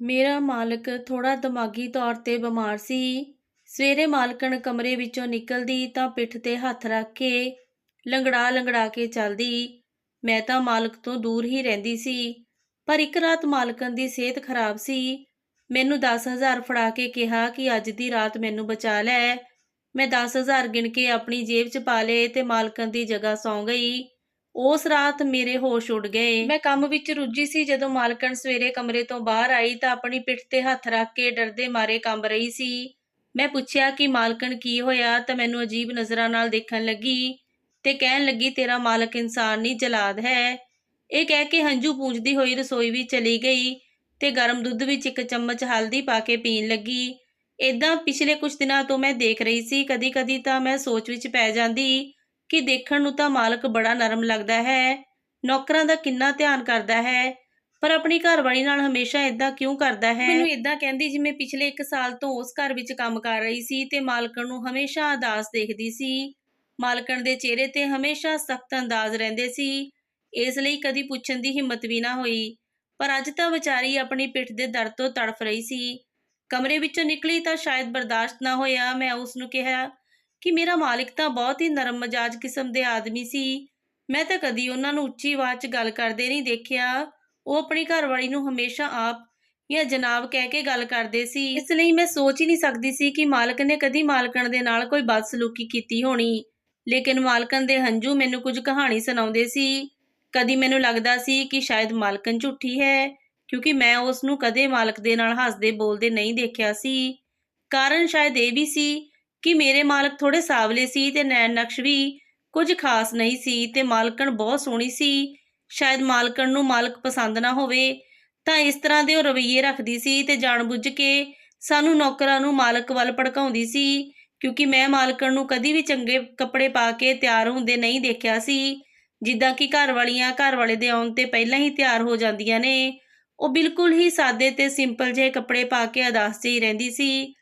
ਮੇਰਾ ਮਾਲਕ ਥੋੜਾ ਦਿਮਾਗੀ ਤੌਰ ਤੇ ਬਿਮਾਰ ਸੀ। ਸਵੇਰੇ ਮਾਲਕਣ ਕਮਰੇ ਵਿੱਚੋਂ ਨਿਕਲਦੀ ਤਾਂ ਪਿੱਠ ਤੇ ਹੱਥ ਰੱਖ ਕੇ ਲੰਗੜਾ ਲੰਗੜਾ ਕੇ ਚੱਲਦੀ। ਮੈਂ ਤਾਂ ਮਾਲਕ ਤੋਂ ਦੂਰ ਹੀ ਰਹਿੰਦੀ ਸੀ, ਪਰ ਇੱਕ ਰਾਤ ਮਾਲਕਣ ਦੀ ਸਿਹਤ ਖਰਾਬ ਸੀ। ਮੈਨੂੰ 10000 ਫੜਾ ਕੇ ਕਿਹਾ ਕਿ ਅੱਜ ਦੀ ਰਾਤ ਮੈਨੂੰ ਬਚਾ ਲੈ। ਮੈਂ 10000 ਗਿਣ ਕੇ ਆਪਣੀ ਜੇਬ 'ਚ ਪਾ ਲਏ ਤੇ ਮਾਲਕਣ ਦੀ ਜਗ੍ਹਾ ਸੌਂ ਗਈ। ਉਸ ਰਾਤ ਮੇਰੇ ਹੋਸ਼ ਉੱਡ ਗਏ। ਮੈਂ ਕੰਮ ਵਿੱਚ ਰੁੱਝੀ ਸੀ, ਜਦੋਂ ਮਾਲਕਣ ਸਵੇਰੇ ਕਮਰੇ ਤੋਂ ਬਾਹਰ ਆਈ ਤਾਂ ਆਪਣੀ ਪਿੱਠ ਤੇ ਹੱਥ ਰੱਖ ਕੇ ਡਰਦੇ ਮਾਰੇ ਕੰਬ ਰਹੀ ਸੀ। ਮੈਂ ਪੁੱਛਿਆ ਕਿ ਮਾਲਕਣ ਕੀ ਹੋਇਆ, ਤਾਂ ਮੈਨੂੰ ਅਜੀਬ ਨਜ਼ਰਾਂ ਨਾਲ ਦੇਖਣ ਲੱਗੀ ਤੇ ਕਹਿਣ ਲੱਗੀ, ਤੇਰਾ ਮਾਲਕ ਇਨਸਾਨ ਨਹੀਂ, ਜਲਾਦ ਹੈ। ਇਹ ਕਹਿ ਕੇ ਹੰਝੂ ਪੂੰਝਦੀ ਹੋਈ ਰਸੋਈ ਵਿੱਚ ਚਲੀ ਗਈ ਤੇ ਗਰਮ ਦੁੱਧ ਵਿੱਚ ਇੱਕ ਚਮਚ ਹਲਦੀ ਪਾ ਕੇ ਪੀਣ ਲੱਗੀ। ਇਦਾਂ ਪਿਛਲੇ ਕੁਝ ਦਿਨਾਂ ਤੋਂ ਮੈਂ ਦੇਖ ਰਹੀ ਸੀ, ਕਦੀ-ਕਦੀ ਤਾਂ ਮੈਂ ਸੋਚ ਵਿੱਚ ਪੈ ਜਾਂਦੀ ਕਿ ਦੇਖਣ ਨੂੰ ਤਾਂ ਮਾਲਕ ਬੜਾ ਨਰਮ ਲੱਗਦਾ ਹੈ, ਨੌਕਰਾਂ ਦਾ ਕਿੰਨਾ ਧਿਆਨ ਕਰਦਾ ਹੈ, ਪਰ ਆਪਣੀ ਘਰਵਾਲੀ ਨਾਲ ਹਮੇਸ਼ਾ ਇਦਾਂ ਕਿਉਂ ਕਰਦਾ ਹੈ? ਮੈਨੂੰ ਇਦਾਂ ਕਹਿੰਦੀ ਜਿਵੇਂ ਪਿਛਲੇ 1 ਸਾਲ ਤੋਂ ਉਸ ਘਰ ਵਿੱਚ ਕੰਮ ਕਰ ਰਹੀ ਸੀ ਤੇ ਮਾਲਕਣ ਨੂੰ ਹਮੇਸ਼ਾ ਅਦਾਸ ਦੇਖਦੀ ਸੀ। ਮਾਲਕਣ ਦੇ ਚਿਹਰੇ ਤੇ ਹਮੇਸ਼ਾ ਸਖਤ ਅੰਦਾਜ਼ ਰਹਿੰਦੇ ਸੀ। ਇਸ ਲਈ ਕਦੀ ਪੁੱਛਣ ਦੀ ਹਿੰਮਤ ਵੀ ਨਾ ਹੋਈ, ਪਰ ਅੱਜ ਤਾਂ ਵਿਚਾਰੀ ਆਪਣੀ ਪਿੱਠ ਦੇ ਦਰਦ ਤੋਂ ਤੜਫ ਰਹੀ ਸੀ। ਕਮਰੇ ਵਿੱਚੋਂ ਨਿਕਲੀ ਤਾਂ ਸ਼ਾਇਦ ਬਰਦਾਸ਼ਤ ਨਾ ਹੋਇਆ, ਮੈਂ ਉਸ ਨੂੰ ਕਿਹਾ ਕਿ ਮੇਰਾ ਮਾਲਕ ਤਾਂ ਬਹੁਤ ਹੀ ਨਰਮ ਮਜਾਜ ਕਿਸਮ ਦੇ ਆਦਮੀ ਸੀ। ਮੈਂ ਤਾਂ ਕਦੀ ਉਹਨਾਂ ਨੂੰ ਉੱਚੀ ਆਵਾਜ਼ 'ਚ ਗੱਲ ਕਰਦੇ ਨਹੀਂ ਦੇਖਿਆ। ਉਹ ਆਪਣੀ ਘਰਵਾਲੀ ਨੂੰ ਹਮੇਸ਼ਾ ਆਪ ਜਾਂ ਜਨਾਬ ਕਹਿ ਕੇ ਗੱਲ ਕਰਦੇ ਸੀ। ਇਸ ਲਈ ਮੈਂ ਸੋਚ ਹੀ ਨਹੀਂ ਸਕਦੀ ਸੀ ਕਿ ਮਾਲਕ ਨੇ ਕਦੀ ਮਾਲਕਣ ਦੇ ਨਾਲ ਕੋਈ ਬਦਸਲੂਕੀ ਕੀਤੀ ਹੋਣੀ। ਲੇਕਿਨ ਮਾਲਕਣ ਦੇ ਹੰਝੂ ਮੈਨੂੰ ਕੁਝ ਕਹਾਣੀ ਸੁਣਾਉਂਦੇ ਸੀ। ਕਦੀ ਮੈਨੂੰ ਲੱਗਦਾ ਸੀ ਕਿ ਸ਼ਾਇਦ ਮਾਲਕਣ ਝੂਠੀ ਹੈ, ਕਿਉਂਕਿ ਮੈਂ ਉਸ ਨੂੰ ਕਦੇ ਮਾਲਕ ਦੇ ਨਾਲ ਹੱਸਦੇ ਬੋਲਦੇ ਨਹੀਂ ਦੇਖਿਆ ਸੀ। ਕਾਰਨ ਸ਼ਾਇਦ ਇਹ ਵੀ ਸੀ ਕਿ ਮੇਰੇ ਮਾਲਕ ਥੋੜੇ ਸਾਵਲੇ ਸੀ ਤੇ ਨੈਣ ਨਕਸ਼ ਵੀ ਕੁਝ ਖਾਸ ਨਹੀਂ ਸੀ ਤੇ ਮਾਲਕਣ ਬਹੁਤ ਸੋਹਣੀ ਸੀ। ਸ਼ਾਇਦ ਮਾਲਕਣ ਨੂੰ ਮਾਲਕ ਪਸੰਦ ਨਾ ਹੋਵੇ, ਤਾਂ ਇਸ ਤਰ੍ਹਾਂ ਦੇ ਉਹ ਰਵਈਏ ਰੱਖਦੀ ਸੀ ਤੇ ਜਾਣਬੁੱਝ ਕੇ ਸਾਨੂੰ ਨੌਕਰਾਂ ਨੂੰ ਮਾਲਕ ਵੱਲ ਭੜਕਾਉਂਦੀ ਸੀ, ਕਿਉਂਕਿ ਮੈਂ ਮਾਲਕਣ ਨੂੰ ਕਦੀ ਵੀ ਚੰਗੇ ਕੱਪੜੇ ਪਾ ਕੇ ਤਿਆਰ ਹੁੰਦੇ ਨਹੀਂ ਦੇਖਿਆ ਸੀ। ਜਿੱਦਾਂ ਕਿ ਘਰ ਵਾਲੀਆਂ ਘਰ ਵਾਲੇ ਦੇ ਆਉਣ ਤੇ ਪਹਿਲਾਂ ਹੀ ਤਿਆਰ ਹੋ ਜਾਂਦੀਆਂ ਨੇ, ਉਹ ਬਿਲਕੁਲ ਹੀ ਸਾਦੇ ਤੇ ਸਿੰਪਲ ਜਿਹੇ ਕੱਪੜੇ ਪਾ ਕੇ ਅਦਾਸ ਜਿਹੀ ਰਹਿੰਦੀ ਸੀ।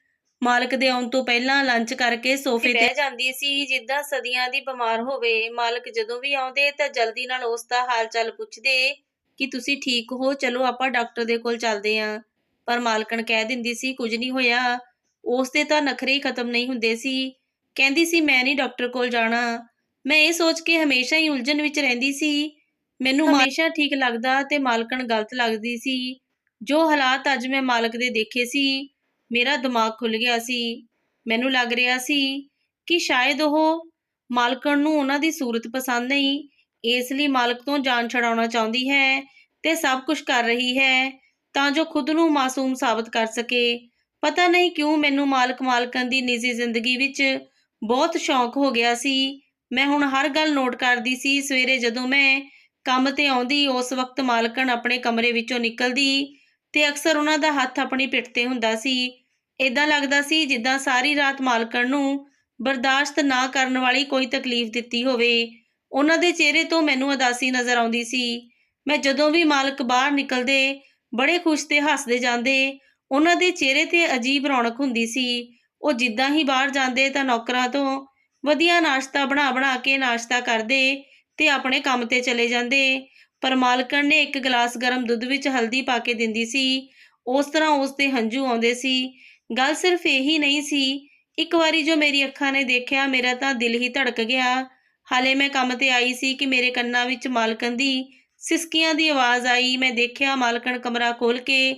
ਮਾਲਕ ਦੇ ਆਉਣ ਤੋਂ ਪਹਿਲਾਂ ਲੰਚ ਕਰਕੇ ਸੋਫੇ ਤੇ ਬਹਿ ਜਾਂਦੀ ਸੀ, ਜਿੱਦਾਂ ਸਦੀਆਂ ਦੀ ਬਿਮਾਰ ਹੋਵੇ, ਮਾਲਕ ਜਦੋਂ ਵੀ ਆਉਂਦੇ ਤਾਂ ਜਲਦੀ ਨਾਲ ਉਸ ਦਾ ਹਾਲ ਚਾਲ ਪੁੱਛਦੇ ਕਿ ਤੁਸੀਂ ਠੀਕ ਹੋ, ਚਲੋ ਆਪਾਂ ਡਾਕਟਰ ਦੇ ਕੋਲ ਚੱਲਦੇ ਆਂ। ਪਰ ਮਾਲਕਣ ਕਹਿ ਦਿੰਦੀ ਸੀ, ਕੁਝ ਨਹੀਂ ਹੋਇਆ। ਉਸ ਦੇ ਤਾਂ ਨਖਰੇ ਹੀ ਖਤਮ ਨਹੀਂ ਹੁੰਦੇ ਸੀ। ਕਹਿੰਦੀ ਸੀ, ਮੈਂ ਨਹੀਂ ਡਾਕਟਰ ਕੋਲ ਜਾਣਾ। ਮੈਂ ਇਹ ਸੋਚ ਕੇ ਹਮੇਸ਼ਾ ਹੀ ਉਲਝਣ ਵਿੱਚ ਰਹਿੰਦੀ ਸੀ। ਮੈਨੂੰ ਹਮੇਸ਼ਾ ਠੀਕ ਲੱਗਦਾ ਤੇ ਮਾਲਕਣ ਗਲਤ ਲੱਗਦੀ ਸੀ। ਜੋ ਹਾਲਾਤ ਅੱਜ ਮੈਂ ਮਾਲਕ ਦੇ ਦੇਖੇ ਸੀ ਮੇਰਾ ਦਿਮਾਗ ਖੁੱਲ ਗਿਆ ਸੀ। ਮੈਨੂੰ ਲੱਗ ਰਿਹਾ ਸੀ ਕਿ ਸ਼ਾਇਦ ਉਹ ਮਾਲਕਣ ਨੂੰ ਉਹਨਾਂ ਦੀ ਸੂਰਤ ਪਸੰਦ ਨਹੀਂ, ਇਸ ਲਈ ਮਾਲਕ ਤੋਂ ਜਾਨ ਛਡਾਉਣਾ ਚਾਹੁੰਦੀ ਹੈ ਤੇ ਸਭ ਕੁਝ ਕਰ ਰਹੀ ਹੈ ਤਾਂ ਜੋ ਖੁਦ ਨੂੰ ਮਾਸੂਮ ਸਾਬਤ ਕਰ ਸਕੇ। ਪਤਾ ਨਹੀਂ ਕਿਉਂ ਮੈਨੂੰ ਮਾਲਕ ਮਾਲਕਣ ਦੀ ਨਿੱਜੀ ਜ਼ਿੰਦਗੀ ਵਿੱਚ ਬਹੁਤ ਸ਼ੌਂਕ ਹੋ ਗਿਆ ਸੀ। ਮੈਂ ਹੁਣ ਹਰ ਗੱਲ ਨੋਟ ਕਰਦੀ ਸੀ। ਸਵੇਰੇ ਜਦੋਂ ਮੈਂ ਕੰਮ ਤੇ ਆਉਂਦੀ, ਉਸ ਵਕਤ ਮਾਲਕਣ ਆਪਣੇ ਕਮਰੇ ਵਿੱਚੋਂ ਨਿਕਲਦੀ ਤੇ ਅਕਸਰ ਉਹਨਾਂ ਦਾ ਹੱਥ ਆਪਣੀ ਪਿੱਠ ਤੇ ਹੁੰਦਾ ਸੀ। ਇਦਾਂ ਲੱਗਦਾ ਸੀ ਜਿੱਦਾਂ ਸਾਰੀ ਰਾਤ ਮਾਲਕਣ ਨੂੰ ਬਰਦਾਸ਼ਤ ਨਾ ਕਰਨ ਵਾਲੀ ਕੋਈ ਤਕਲੀਫ ਦਿੱਤੀ ਹੋਵੇ। ਉਹਨਾਂ ਦੇ ਚਿਹਰੇ ਤੋਂ ਮੈਨੂੰ ਅਦਾਸੀ ਨਜ਼ਰ ਆਉਂਦੀ ਸੀ। ਮੈਂ ਜਦੋਂ ਵੀ ਮਾਲਕ ਬਾਹਰ ਨਿਕਲਦੇ, ਬੜੇ ਖੁਸ਼ ਤੇ ਹੱਸਦੇ ਜਾਂਦੇ, ਉਹਨਾਂ ਦੇ ਚਿਹਰੇ ਤੇ ਅਜੀਬ ਰੌਣਕ ਹੁੰਦੀ ਸੀ। ਉਹ ਜਿੱਦਾਂ ਹੀ ਬਾਹਰ ਜਾਂਦੇ ਤਾਂ ਨੌਕਰਾਂ ਤੋਂ ਵਧੀਆ ਨਾਸ਼ਤਾ ਬਣਾ ਬਣਾ ਕੇ ਨਾਸ਼ਤਾ ਕਰਦੇ ਤੇ ਆਪਣੇ ਕੰਮ ਤੇ ਚਲੇ ਜਾਂਦੇ। ਪਰ ਮਾਲਕਣ ਨੇ ਇੱਕ ਗਲਾਸ ਗਰਮ ਦੁੱਧ ਵਿੱਚ ਹਲਦੀ ਪਾ ਕੇ ਦਿੰਦੀ ਸੀ। ਉਸ ਤਰ੍ਹਾਂ ਉਸ ਦੇ ਹੰਝੂ ਆਉਂਦੇ ਸੀ। ਗੱਲ ਸਿਰਫ ਇਹੀ ਨਹੀਂ ਸੀ, ਇੱਕ ਵਾਰੀ ਜੋ ਮੇਰੀ ਅੱਖਾਂ ਨੇ ਦੇਖਿਆ, ਮੇਰਾ ਤਾਂ ਦਿਲ ਹੀ ਧੜਕ ਗਿਆ। ਹਾਲੇ ਮੈਂ ਕੰਮ ਤੇ ਆਈ ਸੀ ਕਿ ਮੇਰੇ ਕੰਨਾਂ ਵਿੱਚ ਮਾਲਕਣ ਦੀ ਸਿਸਕੀਆਂ ਦੀ ਆਵਾਜ਼ ਆਈ। ਮੈਂ ਦੇਖਿਆ ਮਾਲਕਣ ਕਮਰਾ ਖੋਲ ਕੇ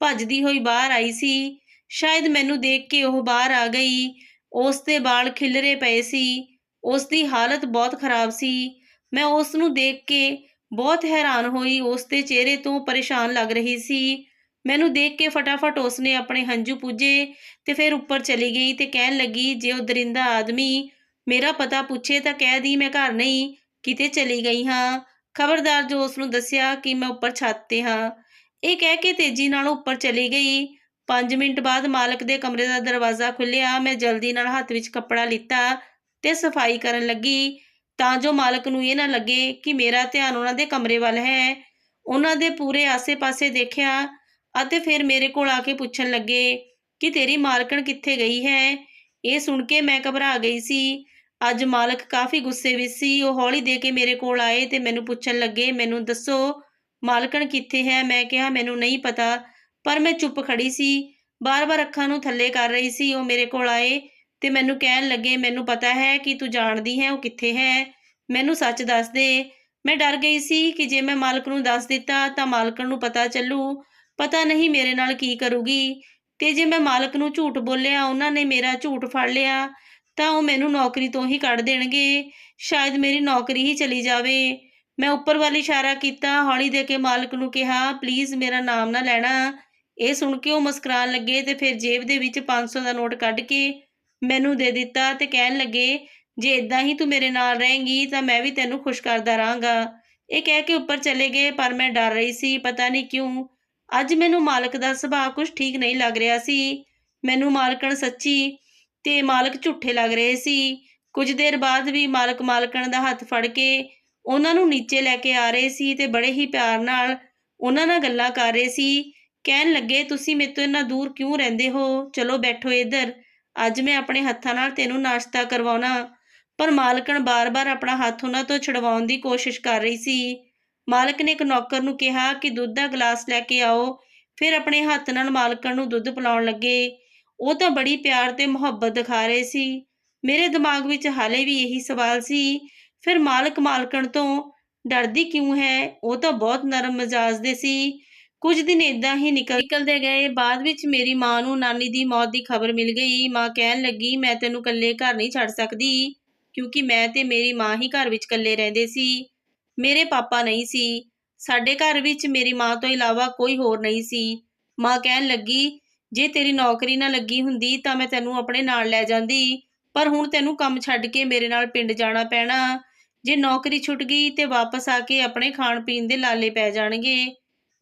ਭੱਜਦੀ ਹੋਈ ਬਾਹਰ ਆਈ ਸੀ। ਸ਼ਾਇਦ ਮੈਨੂੰ ਦੇਖ ਕੇ ਉਹ ਬਾਹਰ ਆ ਗਈ। ਉਸ ਦੇ ਵਾਲ ਖਿਲਰੇ ਪਏ ਸੀ। ਉਸ ਦੀ ਹਾਲਤ ਬਹੁਤ ਖਰਾਬ ਸੀ। ਮੈਂ ਉਸ ਨੂੰ ਦੇਖ ਕੇ ਬਹੁਤ ਹੈਰਾਨ ਹੋਈ, ਉਸ ਦੇ ਚਿਹਰੇ ਤੋਂ ਪਰੇਸ਼ਾਨ ਲੱਗ ਰਹੀ ਸੀ। ਮੈਨੂੰ ਦੇਖ ਕੇ ਫਟਾਫਟ ਉਸ ਨੇ ਆਪਣੇ ਹੰਝੂ ਪੂਜੇ ਤੇ ਫਿਰ ਉੱਪਰ ਚਲੀ ਗਈ ਤੇ ਕਹਿਣ ਲੱਗੀ, ਜੇ ਉਹ ਦਰਿੰਦਾ ਆਦਮੀ ਮੇਰਾ ਪਤਾ ਪੁੱਛੇ ਤਾਂ ਕਹਿ ਦੀ ਮੈਂ ਘਰ ਨਹੀਂ, ਕਿਤੇ ਚਲੀ ਗਈ ਹਾਂ। ਖਬਰਦਾਰ ਜੋ ਉਸ ਨੂੰ ਦੱਸਿਆ ਕਿ ਮੈਂ ਉੱਪਰ ਛੱਤ ਤੇ ਹਾਂ, ਇਹ ਕਹਿ ਕੇ ਤੇਜ਼ੀ ਨਾਲ ਉੱਪਰ ਚਲੀ ਗਈ। 5 ਮਿੰਟ ਬਾਅਦ ਮਾਲਕ ਦੇ ਕਮਰੇ ਦਾ ਦਰਵਾਜ਼ਾ ਖੁੱਲਿਆ ਮੈਂ ਜਲਦੀ ਨਾਲ ਹੱਥ ਵਿੱਚ ਕੱਪੜਾ ਲਿੱਤਾ ਤੇ ਸਫ਼ਾਈ ਕਰਨ ਲੱਗੀ। ਤਾਂ ਜੋ ਮਾਲਕ ਨੂੰ ਇਹ ਨਾ ਲੱਗੇ ਕਿ ਮੇਰਾ ਧਿਆਨ ਉਹਨਾਂ ਦੇ ਕਮਰੇ ਵੱਲ ਹੈ। ਉਹਨਾਂ ਦੇ ਪੂਰੇ ਆਸੇ-ਪਾਸੇ ਦੇਖਿਆ ਅਤੇ ਫਿਰ ਮੇਰੇ ਕੋਲ ਆ ਕੇ ਪੁੱਛਣ ਲੱਗੇ ਕਿ ਤੇਰੀ ਮਾਲਕਣ ਕਿੱਥੇ ਗਈ ਹੈ? ਇਹ ਸੁਣ ਕੇ ਮੈਂ ਘਬਰਾ ਗਈ ਸੀ। ਅੱਜ ਮਾਲਕ ਕਾਫੀ ਗੁੱਸੇ ਵਿੱਚ ਸੀ। ਉਹ ਹੌਲੀ ਦੇ ਕੇ ਮੇਰੇ ਕੋਲ ਆਏ ਤੇ ਮੈਨੂੰ ਪੁੱਛਣ ਲੱਗੇ, ਮੈਨੂੰ ਦੱਸੋ, ਮਾਲਕਣ ਕਿੱਥੇ ਹੈ? ਮੈਂ ਕਿਹਾ, ਮੈਨੂੰ ਨਹੀਂ ਪਤਾ, ਪਰ ਮੈਂ ਚੁੱਪ ਖੜੀ ਸੀ। ਬਾਰ-ਬਾਰ ਅੱਖਾਂ ਨੂੰ ਥੱਲੇ ਕਰ ਰਹੀ ਸੀ। ਉਹ ਮੇਰੇ ਕੋਲ ਆਏ ਤੇ ਮੈਨੂੰ ਕਹਿਣ ਲੱਗੇ, ਮੈਨੂੰ ਪਤਾ ਹੈ ਕਿ ਤੂੰ ਜਾਣਦੀ ਹੈ ਉਹ ਕਿੱਥੇ ਹੈ। ਮੈਨੂੰ ਸੱਚ ਦੱਸ ਦੇ। ਮੈਂ ਡਰ ਗਈ ਸੀ ਕਿ ਜੇ ਮੈਂ ਮਾਲਕ ਨੂੰ ਦੱਸ ਦਿੱਤਾ ਤਾਂ ਮਾਲਕ ਨੂੰ ਪਤਾ ਚੱਲੂ। ਪਤਾ ਨਹੀਂ ਮੇਰੇ ਨਾਲ ਕੀ ਕਰੂਗੀ। ਤੇ ਜੇ ਮੈਂ ਮਾਲਕ ਨੂੰ ਝੂਠ ਬੋਲਿਆ, ਉਹਨਾਂ ਨੇ ਮੇਰਾ ਝੂਠ ਫੜ ਲਿਆ, ਤਾਂ ਉਹ ਮੈਨੂੰ ਨੌਕਰੀ ਤੋਂ ਹੀ ਕੱਢ ਦੇਣਗੇ। ਸ਼ਾਇਦ ਮੇਰੀ ਨੌਕਰੀ ਹੀ ਚਲੀ ਜਾਵੇ। ਮੈਂ ਉੱਪਰ ਵੱਲ ਇਸ਼ਾਰਾ ਕੀਤਾ, ਹੌਲੀ ਦੇ ਕੇ ਮਾਲਕ ਨੂੰ ਕਿਹਾ, ਪਲੀਜ਼ ਮੇਰਾ ਨਾਮ ਨਾ ਲੈਣਾ। ਇਹ ਸੁਣ ਕੇ ਉਹ ਮੁਸਕਰਾਉਣ ਲੱਗੇ ਤੇ ਫਿਰ ਜੇਬ ਦੇ ਵਿੱਚ 500 ਦਾ ਨੋਟ ਕੱਢ ਕੇ ਮੈਨੂੰ ਦੇ ਦਿੱਤਾ ਤੇ ਕਹਿਣ ਲੱਗੇ, ਜੇ ਇਦਾਂ ਹੀ ਤੂੰ ਮੇਰੇ ਨਾਲ ਰਹੇਂਗੀ ਤਾਂ ਮੈਂ ਵੀ ਤੈਨੂੰ ਖੁਸ਼ ਕਰਦਾ ਰਹਾਂਗਾ। ਇਹ ਕਹਿ ਕੇ ਉੱਪਰ ਚਲੇ ਗਏ, ਪਰ ਮੈਂ ਡਰ ਰਹੀ ਸੀ, ਪਤਾ ਨਹੀਂ ਕਿਉਂ। ਅੱਜ ਮੈਨੂੰ ਮਾਲਕ ਦਾ ਸੁਭਾਅ ਕੁਝ ਠੀਕ ਨਹੀਂ ਲੱਗ ਰਿਹਾ ਸੀ। ਮੈਨੂੰ ਮਾਲਕਣ ਸੱਚੀ ਤੇ ਮਾਲਕ ਝੂਠੇ ਲੱਗ ਰਹੇ ਸੀ। ਕੁਝ ਦੇਰ ਬਾਅਦ ਵੀ ਮਾਲਕ ਮਾਲਕਣ ਦਾ ਹੱਥ ਫੜ ਕੇ ਉਹਨਾਂ ਨੂੰ ਨੀਚੇ ਲੈ ਕੇ ਆ ਰਹੇ ਸੀ ਤੇ ਬੜੇ ਹੀ ਪਿਆਰ ਨਾਲ ਉਹਨਾਂ ਨਾਲ ਗੱਲਾਂ ਕਰ ਰਹੇ ਸੀ। ਕਹਿਣ ਲੱਗੇ, ਤੁਸੀਂ ਮੇਰੇ ਤੋਂ ਇੰਨਾ ਦੂਰ ਕਿਉਂ ਰਹਿੰਦੇ ਹੋ? ਚਲੋ ਬੈਠੋ ਇੱਧਰ। ਅੱਜ ਮੈਂ ਆਪਣੇ ਹੱਥਾਂ ਨਾਲ ਤੈਨੂੰ ਨਾਸ਼ਤਾ ਕਰਵਾਉਣਾ, ਪਰ ਮਾਲਕਣ ਬਾਰ-ਬਾਰ ਆਪਣਾ ਹੱਥ ਉਹਨਾਂ ਤੋਂ ਛਡਵਾਉਣ ਦੀ ਕੋਸ਼ਿਸ਼ ਕਰ ਰਹੀ ਸੀ। ਮਾਲਕ ਨੇ ਇੱਕ ਨੌਕਰ ਨੂੰ ਕਿਹਾ ਕਿ ਦੁੱਧ ਦਾ ਗਲਾਸ ਲੈ ਕੇ ਆਓ, ਫਿਰ ਆਪਣੇ ਹੱਥ ਨਾਲ ਮਾਲਕਣ ਨੂੰ ਦੁੱਧ ਪਿਲਾਉਣ ਲੱਗੇ। ਉਹ ਤਾਂ ਬੜੀ ਪਿਆਰ ਤੇ ਮੁਹੱਬਤ ਦਿਖਾ ਰਹੇ ਸੀ। ਮੇਰੇ ਦਿਮਾਗ ਵਿੱਚ ਹਾਲੇ ਵੀ ਇਹੀ ਸਵਾਲ ਸੀ, ਫਿਰ ਮਾਲਕ ਮਾਲਕਣ ਤੋਂ, ਡਰਦੀ ਕਿਉਂ ਹੈ? ਉਹ ਤਾਂ ਬਹੁਤ ਨਰਮ ਮਿਜਾਜ਼ ਦੇ ਸੀ। ਕੁਝ ਦਿਨ ਇਦਾਂ ਹੀ ਨਿਕਲ ਨਿਕਲਦੇ ਗਏ। ਬਾਅਦ ਵਿੱਚ ਮੇਰੀ ਮਾਂ ਨੂੰ ਨਾਨੀ ਦੀ ਮੌਤ ਦੀ ਖਬਰ ਮਿਲ ਗਈ। ਮਾਂ ਕਹਿਣ ਲੱਗੀ, ਮੈਂ ਤੈਨੂੰ ਇਕੱਲੇ ਘਰ ਨਹੀਂ ਛੱਡ ਸਕਦੀ, ਕਿਉਂਕਿ ਮੈਂ ਤੇ ਮੇਰੀ ਮਾਂ ਹੀ ਘਰ ਵਿੱਚ ਇਕੱਲੇ ਰਹਿੰਦੇ ਸੀ। ਮੇਰੇ ਪਾਪਾ ਨਹੀਂ ਸੀ। ਸਾਡੇ ਘਰ ਵਿੱਚ ਮੇਰੀ ਮਾਂ ਤੋਂ ਇਲਾਵਾ ਕੋਈ ਹੋਰ ਨਹੀਂ ਸੀ। ਮਾਂ ਕਹਿਣ ਲੱਗੀ, ਜੇ ਤੇਰੀ ਨੌਕਰੀ ਨਾ ਲੱਗੀ ਹੁੰਦੀ ਤਾਂ ਮੈਂ ਤੈਨੂੰ ਆਪਣੇ ਨਾਲ ਲੈ ਜਾਂਦੀ, ਪਰ ਹੁਣ ਤੈਨੂੰ ਕੰਮ ਛੱਡ ਕੇ ਮੇਰੇ ਨਾਲ ਪਿੰਡ ਜਾਣਾ ਪੈਣਾ। ਜੇ ਨੌਕਰੀ ਛੁੱਟ ਗਈ ਤੇ ਵਾਪਸ ਆ ਕੇ ਆਪਣੇ ਖਾਣ ਪੀਣ ਦੇ ਲਾਲੇ ਪੈ ਜਾਣਗੇ।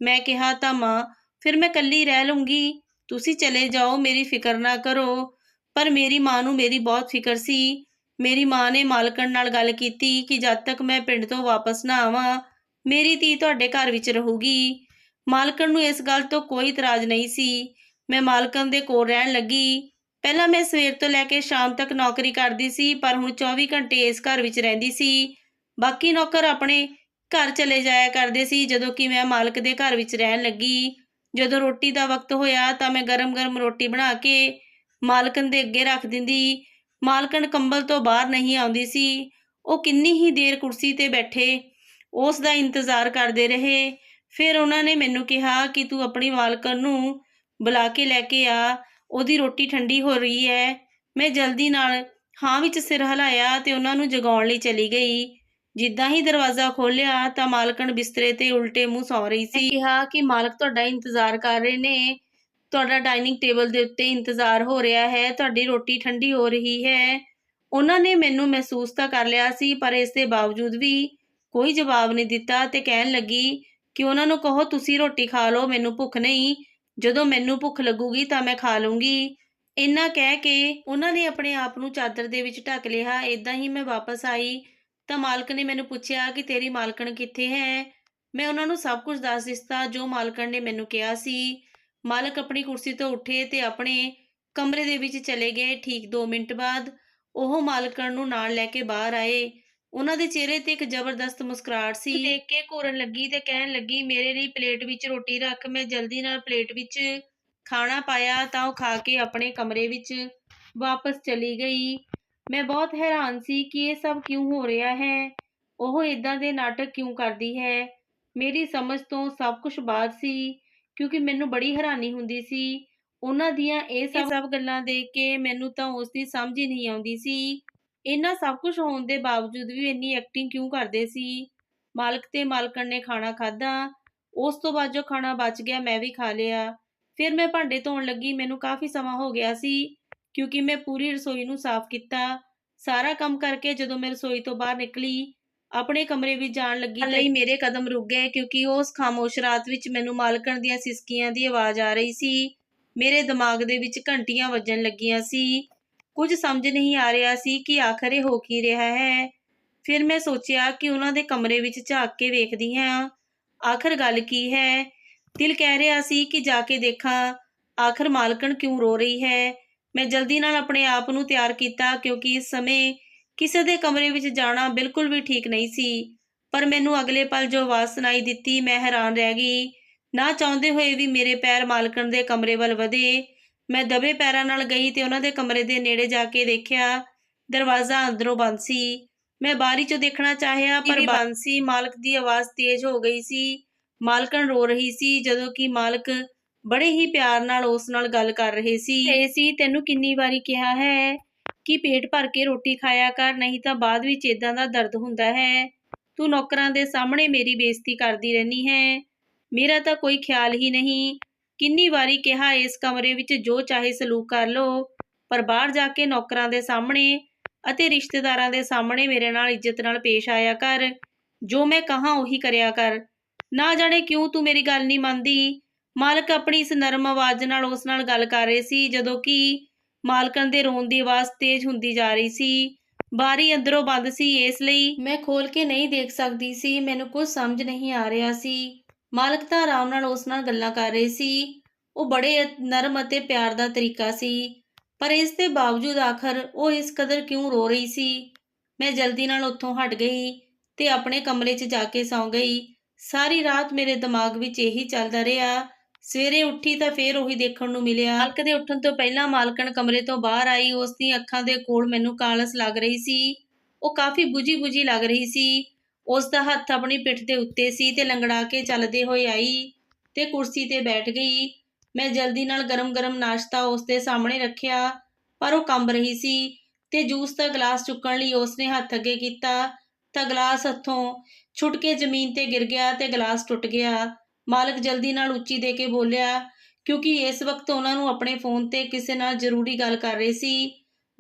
ਮੈਂ ਕਿਹਾ, ਤਾਂ ਮਾਂ, ਫਿਰ ਮੈਂ ਇਕੱਲੀ ਰਹਿ ਲੂੰਗੀ ਤੁਸੀਂ ਚਲੇ ਜਾਓ, ਮੇਰੀ ਫਿਕਰ ਨਾ ਕਰੋ। ਪਰ ਮੇਰੀ ਮਾਂ ਨੂੰ ਮੇਰੀ ਬਹੁਤ ਫਿਕਰ ਸੀ। ਮੇਰੀ ਮਾਂ ਨੇ ਮਾਲਕਣ ਨਾਲ ਗੱਲ ਕੀਤੀ ਕਿ ਜਦ ਤੱਕ ਮੈਂ ਪਿੰਡ ਤੋਂ ਵਾਪਸ ਨਾ ਆਵਾਂ, ਮੇਰੀ ਧੀ ਤੁਹਾਡੇ ਘਰ ਵਿੱਚ ਰਹੂਗੀ। ਮਾਲਕਣ ਨੂੰ ਇਸ ਗੱਲ ਤੋਂ ਕੋਈ ਇਤਰਾਜ਼ ਨਹੀਂ ਸੀ। ਮੈਂ ਮਾਲਕਣ ਦੇ ਕੋਲ ਰਹਿਣ ਲੱਗੀ। ਪਹਿਲਾਂ ਮੈਂ ਸਵੇਰ ਤੋਂ ਲੈ ਕੇ ਸ਼ਾਮ ਤੱਕ ਨੌਕਰੀ ਕਰਦੀ ਸੀ, ਪਰ ਹੁਣ 24 ਘੰਟੇ ਇਸ ਘਰ ਵਿੱਚ ਰਹਿੰਦੀ ਸੀ। ਬਾਕੀ ਨੌਕਰ ਆਪਣੇ ਘਰ ਚਲੇ ਜਾਇਆ ਕਰਦੇ ਸੀ, ਜਦੋਂ ਕਿ ਮੈਂ ਮਾਲਕ ਦੇ ਘਰ ਵਿੱਚ ਰਹਿਣ ਲੱਗੀ। ਜਦੋਂ ਰੋਟੀ ਦਾ ਵਕਤ ਹੋਇਆ ਤਾਂ ਮੈਂ ਗਰਮ-ਗਰਮ ਰੋਟੀ ਬਣਾ ਕੇ ਮਾਲਕਨ ਦੇ ਅੱਗੇ ਰੱਖ ਦਿੰਦੀ। ਮਾਲਕਨ ਕੰਬਲ ਤੋਂ ਬਾਹਰ ਨਹੀਂ ਆਉਂਦੀ ਸੀ। ਉਹ ਕਿੰਨੀ ਹੀ ਦੇਰ ਕੁਰਸੀ ਤੇ ਬੈਠੇ, ਉਸ ਦਾ ਇੰਤਜ਼ਾਰ ਕਰਦੇ ਰਹੇ। ਫਿਰ ਉਹਨਾਂ ਨੇ ਮੈਨੂੰ ਕਿਹਾ ਕਿ ਤੂੰ ਆਪਣੀ ਮਾਲਕਨ ਨੂੰ ਬੁਲਾ ਕੇ ਲੈ ਕੇ ਆ, ਉਹਦੀ ਰੋਟੀ ਠੰਡੀ ਹੋ ਰਹੀ ਹੈ। ਮੈਂ ਜਲਦੀ ਨਾਲ ਹਾਂ ਵਿੱਚ ਸਿਰ ਹਿਲਾਇਆ ਤੇ ਉਹਨਾਂ ਨੂੰ ਜਗਾਉਣ ਲਈ ਚਲੀ ਗਈ। ਜਿੱਦਾਂ ਹੀ ਦਰਵਾਜ਼ਾ ਖੋਲ੍ਹਿਆ ਤਾਂ ਮਾਲਕਣ ਬਿਸਤਰੇ ਤੇ ਉਲਟੇ ਮੂੰਹ ਸੌ ਰਹੀ ਸੀ। ਕਿਹਾ ਕਿ ਮਾਲਕ ਤੁਹਾਡਾ ਇੰਤਜ਼ਾਰ ਕਰ ਰਹੇ ਨੇ। ਤੁਹਾਡਾ ਡਾਈਨਿੰਗ ਟੇਬਲ ਦੇ ਉੱਤੇ ਇੰਤਜ਼ਾਰ ਹੋ ਰਿਹਾ ਹੈ। ਤੁਹਾਡੀ ਰੋਟੀ ਠੰਡੀ ਹੋ ਰਹੀ ਹੈ। ਉਹਨਾਂ ਨੇ ਮੈਨੂੰ ਮਹਿਸੂਸ ਤਾਂ ਕਰ ਲਿਆ ਸੀ, ਪਰ ਇਸ ਦੇ ਬਾਵਜੂਦ ਵੀ ਕੋਈ ਜਵਾਬ ਨਹੀਂ ਦਿੱਤਾ ਤੇ ਕਹਿਣ ਲੱਗੀ ਕਿ ਉਹਨਾਂ ਨੂੰ ਕਹੋ, ਤੁਸੀਂ ਰੋਟੀ ਖਾ ਲਓ, ਮੈਨੂੰ ਭੁੱਖ ਨਹੀਂ। ਜਦੋਂ ਮੈਨੂੰ ਭੁੱਖ ਲੱਗੂਗੀ ਤਾਂ ਮੈਂ ਖਾ ਲੂੰਗੀ ਇੰਨਾ ਕਹਿ ਕੇ ਉਹਨਾਂ ਨੇ ਆਪਣੇ ਆਪ ਨੂੰ ਚਾਦਰ ਦੇ ਵਿੱਚ ਢੱਕ ਲਿਆ। ਇਦਾਂ ਹੀ ਮੈਂ ਵਾਪਸ ਆਈ। ਤਾਂ ਮਾਲਕ ਨੇ ਮੈਨੂੰ ਪੁੱਛਿਆ ਕਿ ਤੇਰੀ ਮਾਲਕਣ ਕਿੱਥੇ ਹੈ? ਮੈਂ ਉਹਨਾਂ ਨੂੰ ਸਭ ਕੁਝ ਦੱਸ ਦਿੱਤਾ, ਜੋ ਮਾਲਕਣ ਨੇ ਮੈਨੂੰ ਕਿਹਾ ਸੀ। ਮਾਲਕ ਆਪਣੀ ਕੁਰਸੀ ਤੋਂ ਉੱਠੇ ਤੇ ਆਪਣੇ ਕਮਰੇ ਦੇ ਵਿੱਚ ਚਲੇ ਗਏ। ਠੀਕ 2 ਮਿੰਟ ਬਾਅਦ ਉਹ ਮਾਲਕਣ ਨੂੰ ਨਾਲ ਲੈ ਕੇ ਬਾਹਰ ਆਏ। ਉਹਨਾਂ ਦੇ ਚਿਹਰੇ ਤੇ ਇੱਕ ਜ਼ਬਰਦਸਤ ਮੁਸਕਰਾਹਟ ਸੀ। ਦੇਖ ਕੇ ਘੋਰਨ ਲੱਗੀ ਤੇ ਕਹਿਣ ਲੱਗੀ, ਮੇਰੇ ਲਈ ਪਲੇਟ ਵਿੱਚ ਰੋਟੀ ਰੱਖ, ਮੈਂ ਜਲਦੀ ਨਾਲ ਪਲੇਟ ਵਿੱਚ ਖਾਣਾ ਪਾਇਆ ਤਾਂ ਉਹ ਖਾ ਕੇ ਆਪਣੇ ਕਮਰੇ ਵਿੱਚ ਵਾਪਸ ਚਲੀ ਗਈ। ਮੈਂ ਬਹੁਤ ਹੈਰਾਨ ਸੀ ਕਿ ਇਹ ਸਭ ਕਿਉਂ ਹੋ ਰਿਹਾ ਹੈ। ਉਹ ਇਦਾਂ ਦੇ ਨਾਟਕ ਕਿਉਂ ਕਰਦੀ ਹੈ? ਮੇਰੀ ਸਮਝ ਤੋਂ ਸਭ ਕੁਝ ਬਾਹਰ ਸੀ, ਕਿਉਂਕਿ ਮੈਨੂੰ ਬੜੀ ਹੈਰਾਨੀ ਹੁੰਦੀ ਸੀ। ਉਹਨਾਂ ਦੀਆਂ ਇਹ ਸਭ ਸਭ ਗੱਲਾਂ ਦੇਖ ਕੇ ਮੈਨੂੰ ਤਾਂ ਉਸ ਦੀ ਸਮਝ ਹੀ ਨਹੀਂ ਆਉਂਦੀ ਸੀ। ਇਹਨਾਂ ਸਭ ਕੁਝ ਹੋਣ ਦੇ ਬਾਵਜੂਦ ਵੀ ਇੰਨੀ ਐਕਟਿੰਗ ਕਿਉਂ ਕਰਦੇ ਸੀ? ਮਾਲਕ ਤੇ ਮਾਲਕਣ ਨੇ ਖਾਣਾ ਖਾਧਾ। ਉਸ ਤੋਂ ਬਾਅਦ ਜੋ ਖਾਣਾ ਬਚ ਗਿਆ ਮੈਂ ਵੀ ਖਾ ਲਿਆ। ਫਿਰ ਮੈਂ ਭਾਂਡੇ ਧੋਣ ਲੱਗੀ, ਮੈਨੂੰ ਕਾਫੀ ਸਮਾਂ ਹੋ ਗਿਆ ਸੀ। ਕਿਉਂਕਿ ਮੈਂ ਪੂਰੀ ਰਸੋਈ ਨੂੰ ਸਾਫ਼ ਕੀਤਾ। ਸਾਰਾ ਕੰਮ ਕਰਕੇ ਜਦੋਂ ਮੈਂ ਰਸੋਈ ਤੋਂ ਬਾਹਰ ਨਿਕਲੀ ਆਪਣੇ ਕਮਰੇ ਵਿੱਚ ਜਾਣ ਲੱਗੀ ਲਈ ਮੇਰੇ ਕਦਮ ਰੁਕ ਗਏ ਕਿਉਂਕਿ ਉਸ ਖਾਮੋਸ਼ ਰਾਤ ਵਿੱਚ ਮੈਨੂੰ ਮਾਲਕਣ ਦੀਆਂ ਸਿਸਕੀਆਂ ਦੀ ਆਵਾਜ਼ ਆ ਰਹੀ ਸੀ। ਮੇਰੇ ਦਿਮਾਗ ਦੇ ਵਿੱਚ ਘੰਟੀਆਂ ਵੱਜਣ ਲੱਗੀਆਂ ਸੀ। ਕੁਝ ਸਮਝ ਨਹੀਂ ਆ ਰਿਹਾ ਸੀ ਕਿ ਆਖਰ ਇਹ ਹੋ ਕੀ ਰਿਹਾ ਹੈ। ਫਿਰ ਮੈਂ ਸੋਚਿਆ ਕਿ ਉਹਨਾਂ ਦੇ ਕਮਰੇ ਵਿੱਚ ਝਾਕ ਕੇ ਵੇਖਦੀ ਹਾਂ। ਆਖਰ ਗੱਲ ਕੀ ਹੈ? ਦਿਲ ਕਹਿ ਰਿਹਾ ਸੀ ਕਿ ਜਾ ਕੇ ਦੇਖਾਂ ਆਖਰ ਮਾਲਕਣ ਕਿਉਂ ਰੋ ਰਹੀ ਹੈ? ਮੈਂ ਜਲਦੀ ਨਾਲ ਆਪਣੇ ਆਪ ਨੂੰ ਤਿਆਰ ਕੀਤਾ ਕਿਉਂਕਿ ਇਸ ਸਮੇਂ ਕਿਸੇ ਦੇ ਕਮਰੇ ਵਿੱਚ ਜਾਣਾ ਬਿਲਕੁਲ ਵੀ ਠੀਕ ਨਹੀਂ ਸੀ। ਪਰ ਮੈਨੂੰ ਅਗਲੇ ਪਲ ਜੋ ਆਵਾਜ਼ ਸੁਣਾਈ ਦਿੱਤੀ ਮੈਂ ਹੈਰਾਨ ਰਹਿ ਗਈ। ਨਾ ਚਾਹੁੰਦੇ ਹੋਏ ਵੀ ਮੇਰੇ ਪੈਰ ਮਾਲਕਣ ਦੇ ਕਮਰੇ ਵੱਲ ਵਧੇ। ਮੈਂ ਦਬੇ ਪੈਰਾਂ ਨਾਲ ਗਈ ਤੇ ਉਹਨਾਂ ਦੇ ਕਮਰੇ ਦੇ ਨੇੜੇ ਜਾ ਕੇ ਦੇਖਿਆ ਦਰਵਾਜ਼ਾ ਅੰਦਰੋਂ ਬੰਦ ਸੀ। ਮੈਂ ਬਾਰੀ ਚੋਂ ਦੇਖਣਾ ਚਾਹਿਆ ਪਰ ਬੰਦ ਸੀ। ਮਾਲਕ ਦੀ ਆਵਾਜ਼ ਤੇਜ਼ ਹੋ ਗਈ ਸੀ। ਮਾਲਕਣ ਰੋ ਰਹੀ ਸੀ ਜਦੋਂ ਕਿ ਮਾਲਕ ਬੜੇ ਹੀ ਪਿਆਰ ਨਾਲ ਉਸ ਨਾਲ ਗੱਲ ਕਰ ਰਹੇ ਸੀ। ਇਹ ਸੀ, ਤੈਨੂੰ ਕਿੰਨੀ ਵਾਰੀ ਕਿਹਾ ਹੈ ਕਿ ਪੇਟ ਭਰ ਕੇ ਰੋਟੀ ਖਾਇਆ ਕਰ, ਨਹੀਂ ਤਾਂ ਬਾਅਦ ਵਿੱਚ ਇਦਾਂ ਦਾ ਦਰਦ ਹੁੰਦਾ ਹੈ। ਤੂੰ ਨੌਕਰਾਂ ਦੇ ਸਾਹਮਣੇ ਮੇਰੀ ਬੇਇੱਜ਼ਤੀ ਕਰਦੀ ਰਹਿਨੀ ਹੈ। ਮੇਰਾ ਤਾਂ ਕੋਈ ਖਿਆਲ ਹੀ ਨਹੀਂ। ਕਿੰਨੀ ਵਾਰੀ ਕਿਹਾ ਇਸ ਕਮਰੇ ਵਿੱਚ, ਜੋ ਚਾਹੇ ਸਲੂਕ ਕਰ ਲੋ ਪਰ ਬਾਹਰ ਜਾ ਕੇ ਨੌਕਰਾਂ ਦੇ ਸਾਹਮਣੇ ਅਤੇ ਰਿਸ਼ਤੇਦਾਰਾਂ ਦੇ ਸਾਹਮਣੇ ਮੇਰੇ ਨਾਲ ਇੱਜ਼ਤ ਨਾਲ ਪੇਸ਼ ਆਇਆ ਕਰ। ਜੋ ਮੈਂ ਕਹਾਂ ਉਹੀ ਕਰਿਆ ਕਰ। ਨਾ ਜਾਣੇ ਕਿਉਂ ਤੂੰ ਮੇਰੀ ਗੱਲ ਨਹੀਂ ਮੰਨਦੀ। ਮਾਲਕ ਆਪਣੀ ਇਸ ਨਰਮ ਆਵਾਜ਼ ਨਾਲ ਉਸ ਨਾਲ ਗੱਲ ਕਰ ਰਹੇ ਸੀ, ਜਦੋਂ ਕਿ ਮਾਲਕਣ ਦੇ ਰੋਣ ਦੀ ਆਵਾਜ਼ ਤੇਜ਼ ਹੁੰਦੀ ਜਾ ਰਹੀ ਸੀ। ਬਾਰੀ ਅੰਦਰੋਂ ਬੰਦ ਸੀ, ਇਸ ਲਈ ਮੈਂ ਖੋਲ ਕੇ ਨਹੀਂ ਦੇਖ ਸਕਦੀ ਸੀ, ਮੈਨੂੰ ਕੁਝ ਸਮਝ ਨਹੀਂ ਆ ਰਿਹਾ ਸੀ। ਮਾਲਕ ਤਾਂ ਆਰਾਮ ਨਾਲ ਉਸ ਨਾਲ ਗੱਲਾਂ ਕਰ ਰਹੇ ਸੀ। ਉਹ ਬੜੇ ਨਰਮ ਅਤੇ ਪਿਆਰ ਦਾ ਤਰੀਕਾ ਸੀ, ਪਰ ਇਸ ਦੇ ਬਾਵਜੂਦ ਆਖਰ ਉਹ ਇਸ ਕਦਰ ਕਿਉਂ ਰੋ ਰਹੀ ਸੀ? ਮੈਂ ਜਲਦੀ ਨਾਲ ਉੱਥੋਂ ਹਟ ਗਈ ਤੇ ਆਪਣੇ ਕਮਰੇ 'ਚ ਜਾ ਕੇ ਸੌਂ ਗਈ। ਸਾਰੀ ਰਾਤ ਮੇਰੇ ਦਿਮਾਗ ਵਿੱਚ ਇਹੀ ਚੱਲਦਾ ਰਿਹਾ ਸਵੇਰੇ ਉੱਠੀ ਤਾਂ ਫੇਰ ਉਹੀ ਦੇਖਣ ਨੂੰ ਮਿਲਿਆ। ਮਾਲਕ ਦੇ ਉੱਠਣ ਤੋਂ ਪਹਿਲਾਂ ਮਾਲਕਣ ਕਮਰੇ ਤੋਂ ਬਾਹਰ ਆਈ। ਉਸ ਦੀਆਂ ਅੱਖਾਂ ਦੇ ਕੋਲ ਮੈਨੂੰ ਕਾਲਸ ਲੱਗ ਰਹੀ ਸੀ। ਉਹ ਕਾਫੀ ਬੁਝੀ-ਬੁਝੀ ਲੱਗ ਰਹੀ ਸੀ। ਉਸ ਦਾ ਹੱਥ ਆਪਣੀ ਪਿੱਠ ਦੇ ਉੱਤੇ ਸੀ ਤੇ ਲੰਗੜਾ ਕੇ ਚੱਲਦੇ ਹੋਏ ਆਈ ਤੇ ਕੁਰਸੀ ਤੇ ਬੈਠ ਗਈ। ਮੈਂ ਜਲਦੀ ਨਾਲ ਗਰਮ-ਗਰਮ ਨਾਸ਼ਤਾ ਉਸ ਦੇ ਸਾਹਮਣੇ ਰੱਖਿਆ, ਪਰ ਉਹ ਕੰਬ ਰਹੀ ਸੀ ਤੇ ਜੂਸ ਦਾ ਗਲਾਸ ਚੁੱਕਣ ਲਈ ਉਸ ਨੇ ਹੱਥ ਅੱਗੇ ਕੀਤਾ ਤਾਂ ਗਲਾਸ ਹੱਥੋਂ ਛੁੱਟ ਕੇ ਜ਼ਮੀਨ ਤੇ ਗਿਰ ਗਿਆ ਤੇ ਗਲਾਸ ਟੁੱਟ ਗਿਆ। ਮਾਲਕ ਜਲਦੀ ਨਾਲ ਉੱਚੀ ਦੇ ਕੇ ਬੋਲਿਆ, ਕਿਉਂਕਿ ਇਸ ਵਕਤ ਉਹਨਾਂ ਨੂੰ ਆਪਣੇ ਫੋਨ ਤੇ ਕਿਸੇ ਨਾਲ ਜ਼ਰੂਰੀ ਗੱਲ ਕਰ ਰਹੇ ਸੀ।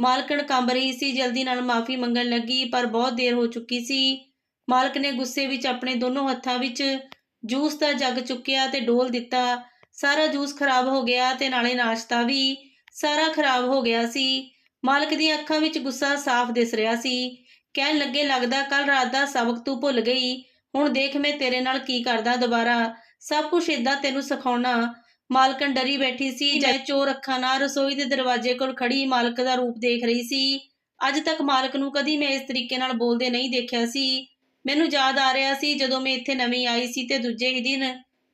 ਮਾਲਕਣ ਕੰਬ ਰਹੀ ਸੀ, ਜਲਦੀ ਨਾਲ ਮਾਫੀ ਮੰਗਣ ਲੱਗੀ, ਪਰ ਬਹੁਤ ਦੇਰ ਹੋ ਚੁੱਕੀ ਸੀ। ਮਾਲਕ ਨੇ ਗੁੱਸੇ ਵਿੱਚ ਆਪਣੇ ਦੋਨੋਂ ਹੱਥਾਂ ਵਿੱਚ ਜੂਸ ਦਾ ਜੱਗ ਚੁੱਕਿਆ ਤੇ ਡੋਲ ਦਿੱਤਾ। ਸਾਰਾ ਜੂਸ ਖਰਾਬ ਹੋ ਗਿਆ ਤੇ ਨਾਲੇ ਨਾਸ਼ਤਾ ਵੀ ਸਾਰਾ ਖਰਾਬ ਹੋ ਗਿਆ ਸੀ। ਮਾਲਕ ਦੀਆਂ ਅੱਖਾਂ ਵਿੱਚ ਗੁੱਸਾ ਸਾਫ਼ ਦਿਸ ਰਿਹਾ ਸੀ। ਕਹਿਣ ਲੱਗੇ, ਲੱਗਦਾ ਕੱਲ ਰਾਤ ਦਾ ਸਬਕ ਤੂੰ ਭੁੱਲ ਗਈ। ਹੁਣ ਦੇਖ ਮੈਂ ਤੇਰੇ ਨਾਲ ਕੀ ਕਰਦਾ ਦੁਬਾਰਾ। ਸਭ ਕੁਝ ਇਦਾਂ ਤੈਨੂੰ ਸਿਖਾਉਣਾ। ਮਾਲਕਨ ਡਰੀ ਬੈਠੀ ਸੀ ਜੈ ਚੋਰ ਅੱਖਾਂ ਨਾਲ ਰਸੋਈ ਦੇ ਦਰਵਾਜ਼ੇ ਕੋਲ ਖੜੀ ਮਾਲਕ ਦਾ ਰੂਪ ਦੇਖ ਰਹੀ ਸੀ। ਅੱਜ ਤੱਕ ਮਾਲਕ ਨੂੰ ਕਦੀ ਮੈਂ ਇਸ ਤਰੀਕੇ ਨਾਲ ਬੋਲਦੇ ਨਹੀਂ ਦੇਖਿਆ ਸੀ। ਮੈਨੂੰ ਯਾਦ ਆ ਰਿਹਾ ਸੀ ਜਦੋਂ ਮੈਂ ਇੱਥੇ ਨਵੀਂ ਆਈ ਸੀ ਤੇ ਦੂਜੇ ਹੀ ਦਿਨ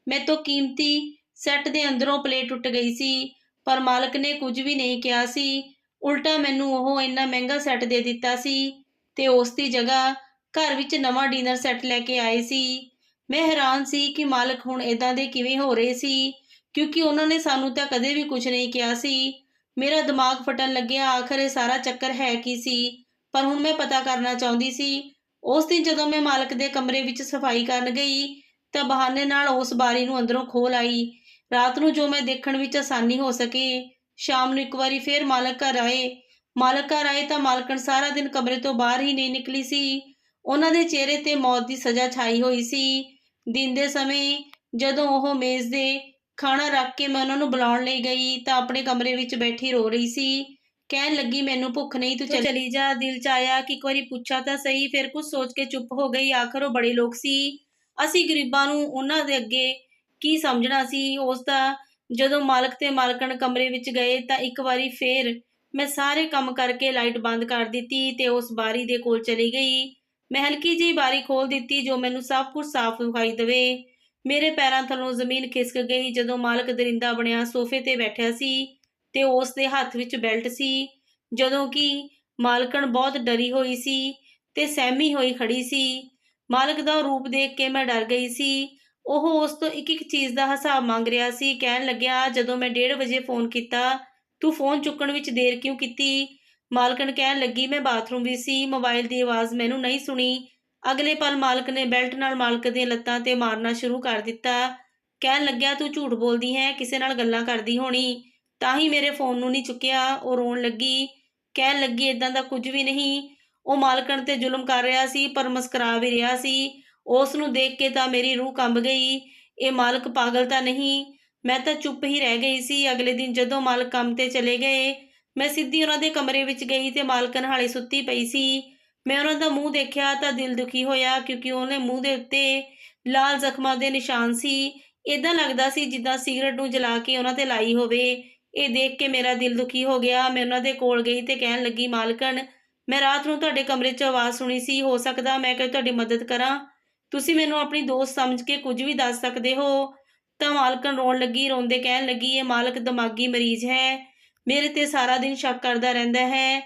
ਮੈਂ ਤੋਂ ਕੀਮਤੀ ਸੈੱਟ ਦੇ ਅੰਦਰੋਂ ਪਲੇਟ ਟੁੱਟ ਗਈ ਸੀ ਪਰ ਮਾਲਕ ਨੇ ਕੁਝ ਵੀ ਨਹੀਂ ਕਿਹਾ ਸੀ। ਉਲਟਾ ਮੈਨੂੰ ਉਹ ਇੰਨਾ ਮਹਿੰਗਾ ਸੈੱਟ ਦੇ ਦਿੱਤਾ ਸੀ ਤੇ ਉਸ ਦੀ ਜਗ੍ਹਾ ਘਰ ਵਿੱਚ ਨਵਾਂ ਡਿਨਰ ਸੈੱਟ ਲੈ ਕੇ ਆਏ ਸੀ। ਮੈਂ ਹੈਰਾਨ ਸੀ ਕਿ ਮਾਲਕ ਹੁਣ ਇਦਾਂ ਦੇ ਕਿਵੇਂ ਹੋ ਰਹੇ ਸੀ, ਕਿਉਂਕਿ ਉਹਨਾਂ ਨੇ ਸਾਨੂੰ ਤਾਂ ਕਦੇ ਵੀ ਕੁਝ ਨਹੀਂ ਕਿਹਾ ਸੀ। ਮੇਰਾ ਦਿਮਾਗ ਫਟਣ ਲੱਗਿਆ, ਆਖਰ ਇਹ ਸਾਰਾ ਚੱਕਰ ਹੈ ਕੀ ਸੀ? ਪਰ ਹੁਣ ਮੈਂ ਪਤਾ ਕਰਨਾ ਚਾਹੁੰਦੀ ਸੀ, ਉਸ ਦਿਨ ਜਦੋਂ ਮੈਂ ਮਾਲਕ ਦੇ ਕਮਰੇ ਵਿੱਚ ਸਫ਼ਾਈ ਕਰਨ ਗਈ, ਤਾਂ ਬਹਾਨੇ ਨਾਲ ਉਸ ਬਾਰੀ ਨੂੰ ਅੰਦਰੋਂ ਖੋਲ ਆਈ ਰਾਤ ਨੂੰ ਜੋ ਮੈਂ ਦੇਖਣ ਵਿੱਚ ਆਸਾਨੀ ਹੋ ਸਕੇ, ਸ਼ਾਮ ਨੂੰ ਇੱਕ ਵਾਰੀ ਫੇਰ ਮਾਲਕ ਘਰ ਆਏ। ਮਾਲਕ ਘਰ ਆਏ ਤਾਂ ਮਾਲਕਣ ਸਾਰਾ ਦਿਨ ਕਮਰੇ ਤੋਂ ਬਾਹਰ ਹੀ ਨਹੀਂ ਨਿਕਲੀ ਸੀ। ਉਹਨਾਂ ਦੇ ਚਿਹਰੇ ਤੇ ਮੌਤ ਦੀ ਸਜ਼ਾ ਛਾਈ ਹੋਈ ਸੀ। ਦਿਨ ਦੇ ਸਮੇਂ ਜਦੋਂ ਉਹ ਮੇਜ਼ ਦੇ ਖਾਣਾ ਰੱਖ ਕੇ ਮੈਂ ਉਹਨਾਂ ਨੂੰ ਬੁਲਾਉਣ ਲਈ ਗਈ ਤਾਂ ਆਪਣੇ ਕਮਰੇ ਵਿੱਚ ਬੈਠੀ ਰੋ ਰਹੀ ਸੀ। ਕਹਿਣ ਲੱਗੀ ਮੈਨੂੰ ਭੁੱਖ ਨਹੀਂ ਤੂੰ ਚਲੀ ਜਾ। ਦਿਲ ਚ ਆਇਆ ਕਿ ਇੱਕ ਵਾਰੀ ਪੁੱਛਾ ਤਾਂ ਸਹੀ ਫਿਰ ਕੁਝ ਸੋਚ ਕੇ ਚੁੱਪ ਹੋ ਗਈ। ਆਖਰ ਉਹ ਬੜੇ ਲੋਕ ਸੀ। ਅਸੀਂ ਗਰੀਬਾਂ ਨੂੰ ਉਹਨਾਂ ਦੇ ਅੱਗੇ ਕੀ ਸਮਝਣਾ ਸੀ? ਉਸ ਦਾ ਜਦੋਂ ਮਾਲਕ ਤੇ ਮਾਲਕਣ ਕਮਰੇ ਵਿੱਚ ਗਏ ਤਾਂ ਇੱਕ ਵਾਰੀ ਫੇਰ ਮੈਂ ਸਾਰੇ ਕੰਮ ਕਰਕੇ ਲਾਈਟ ਬੰਦ ਕਰ ਦਿੱਤੀ ਤੇ ਉਸ ਬਾਰੀ ਦੇ ਕੋਲ ਚਲੀ ਗਈ। ਮੈਂ ਹਲਕੀ ਜਿਹੀ ਬਾਰੀ ਖੋਲ ਦਿੱਤੀ ਜੋ ਮੈਨੂੰ ਸਭ ਕੁਝ ਸਾਫ਼ ਦਿਖਾਈ ਦੇਵੇ। ਮੇਰੇ ਪੈਰਾਂ ਥੱਲੋਂ ਜ਼ਮੀਨ ਖਿਸਕ ਗਈ ਜਦੋਂ ਮਾਲਕ ਦਰਿੰਦਾ ਬਣਿਆ ਸੋਫੇ ਤੇ ਬੈਠਿਆ ਸੀ ਤੇ ਉਸ ਦੇ ਹੱਥ ਵਿੱਚ ਬੈਲਟ ਸੀ। ਜਦੋਂ ਕਿ ਮਾਲਕਣ ਬਹੁਤ ਡਰੀ ਹੋਈ ਸੀ ਤੇ ਸਹਿਮੀ ਹੋਈ ਖੜੀ ਸੀ। ਮਾਲਕ ਦਾ ਰੂਪ ਦੇਖ ਕੇ ਮੈਂ ਡਰ ਗਈ ਸੀ। ਉਹ ਉਸ ਤੋਂ ਇੱਕ ਇੱਕ ਚੀਜ਼ ਦਾ ਹਿਸਾਬ ਮੰਗ ਰਿਹਾ ਸੀ। ਕਹਿਣ ਲੱਗਿਆ, ਜਦੋਂ ਮੈਂ 1:30 ਵਜੇ ਫੋਨ ਕੀਤਾ, ਤੂੰ ਫੋਨ ਚੁੱਕਣ ਵਿੱਚ ਦੇਰ ਕਿਉਂ ਕੀਤੀ? ਮਾਲਕਣ ਕਹਿਣ ਲੱਗੀ, ਮੈਂ ਬਾਥਰੂਮ ਵੀ ਸੀ, ਮੋਬਾਈਲ ਦੀ ਆਵਾਜ਼ ਮੈਨੂੰ ਨਹੀਂ ਸੁਣੀ। ਅਗਲੇ ਪਲ ਮਾਲਕ ਨੇ ਬੈਲਟ ਨਾਲ ਮਾਲਕ ਦੀਆਂ ਲੱਤਾਂ ਤੇ ਮਾਰਨਾ ਸ਼ੁਰੂ ਕਰ ਦਿੱਤਾ। ਕਹਿਣ ਲੱਗਿਆ, ਤੂੰ ਝੂਠ ਬੋਲਦੀ ਹੈ, ਕਿਸੇ ਨਾਲ ਗੱਲਾਂ ਕਰਦੀ ਹੋਣੀ। ਤਾਂ ਹੀ ਮੇਰੇ ਫੋਨ ਨੂੰ ਨਹੀਂ ਚੁੱਕਿਆ। ਉਹ ਰੋਣ ਲੱਗੀ। ਕਹਿਣ ਲੱਗੀ ਇਦਾਂ ਦਾ ਕੁਝ ਵੀ ਨਹੀਂ। ਉਹ ਮਾਲਕਣ ਤੇ ਜ਼ੁਲਮ ਕਰ ਰਿਹਾ ਸੀ, ਪਰ ਮੁਸਕਰਾ ਵੀ ਰਿਹਾ ਸੀ। ਉਸ ਨੂੰ ਦੇਖ ਕੇ ਤਾਂ ਮੇਰੀ ਰੂਹ ਕੰਬ ਗਈ। ਇਹ ਮਾਲਕ ਪਾਗਲ ਤਾਂ ਨਹੀਂ। ਮੈਂ ਤਾਂ ਚੁੱਪ ਹੀ ਰਹਿ ਗਈ ਸੀ। ਅਗਲੇ ਦਿਨ ਜਦੋਂ ਮਾਲਕ ਕੰਮ ਤੇ ਚਲੇ ਗਏ ਮੈਂ ਸਿੱਧੀ ਉਹਨਾਂ ਦੇ ਕਮਰੇ ਵਿੱਚ ਗਈ ਤੇ ਮਾਲਕਨ ਹਾਲੇ ਸੁੱਤੀ ਪਈ ਸੀ। ਮੈਂ ਉਹਨਾਂ ਦਾ ਮੂੰਹ ਦੇਖਿਆ ਤਾਂ ਦਿਲ ਦੁਖੀ ਹੋਇਆ ਕਿਉਂਕਿ ਉਹਨੇ ਮੂੰਹ ਦੇ ਉੱਤੇ ਲਾਲ ਜ਼ਖਮਾਂ ਦੇ ਨਿਸ਼ਾਨ ਸੀ। ਇਦਾਂ ਲੱਗਦਾ ਸੀ ਜਿੱਦਾਂ ਸਿਗਰਟ ਨੂੰ ਜਲਾ ਕੇ ਉਹਨਾਂ ਤੇ ਲਾਈ ਹੋਵੇ। ਇਹ ਦੇਖ ਕੇ ਮੇਰਾ ਦਿਲ ਦੁਖੀ ਹੋ ਗਿਆ। ਮੈਂ ਉਹਨਾਂ ਦੇ ਕੋਲ ਗਈ ਤੇ ਕਹਿਣ ਲੱਗੀ ਮਾਲਕਨ ਮੈਂ ਰਾਤ ਨੂੰ ਤੁਹਾਡੇ ਕਮਰੇ 'ਚ ਆਵਾਜ਼ ਸੁਣੀ ਸੀ। ਹੋ ਸਕਦਾ ਮੈਂ ਕਿ ਤੁਹਾਡੀ ਮਦਦ ਕਰਾਂ। ਤੁਸੀਂ ਮੈਨੂੰ ਆਪਣੀ ਦੋਸਤ ਸਮਝ ਕੇ ਕੁਝ ਵੀ ਦੱਸ ਸਕਦੇ ਹੋ? ਤਾਂ ਮਾਲਕਣ ਰੋਣ ਲੱਗੀ, ਰੋਂਦੇ ਕਹਿਣ ਲੱਗੀ, ਇਹ ਮਾਲਕ ਦਿਮਾਗੀ ਮਰੀਜ਼ ਹੈ। ਮੇਰੇ ਤੇ ਸਾਰਾ ਦਿਨ ਸ਼ੱਕ ਕਰਦਾ ਰਹਿੰਦਾ ਹੈ।